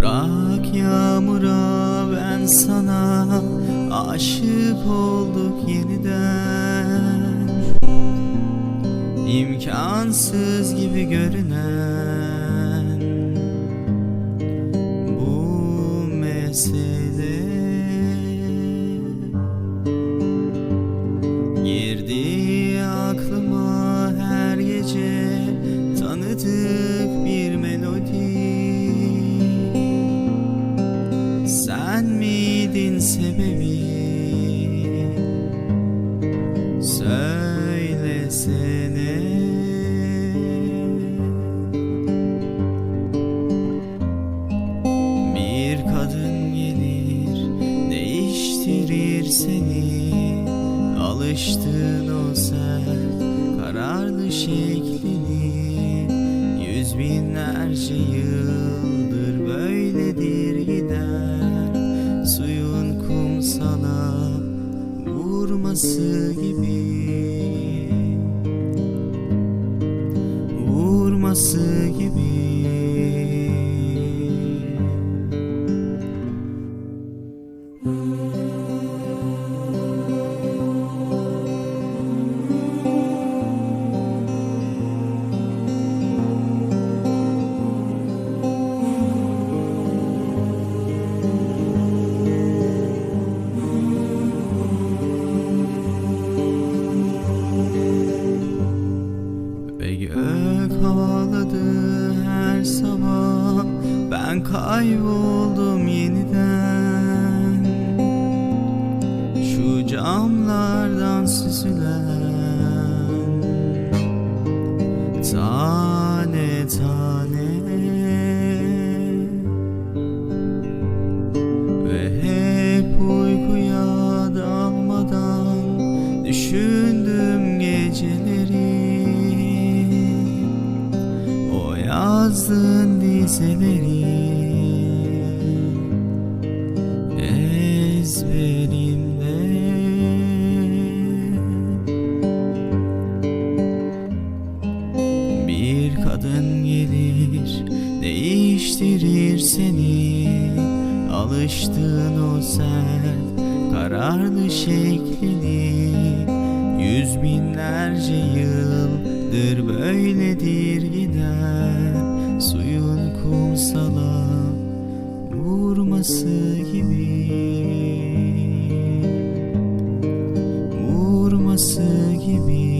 Bırak yağmura ben sana aşık olduk yeniden. İmkansız gibi görünen bu mesele. Girdi aklıma her gece tanıdık bir sebebi? Söylesene. Bir kadın gelir değiştirir seni? Alıştığın o sert kararlı şeklini Yüz binlerce yıldır böyledir. gider vurması gibi. Vurması gibi sabah Ben kayboldum yeniden. Şu camlardan süzülen Tane yazdığın dizeleri. Ezberimde. Bir kadın gelir değiştirir seni. Alıştığın o sert kararlı şeklini. Yüz binlerce yıldır böyledir gider Vurması gibi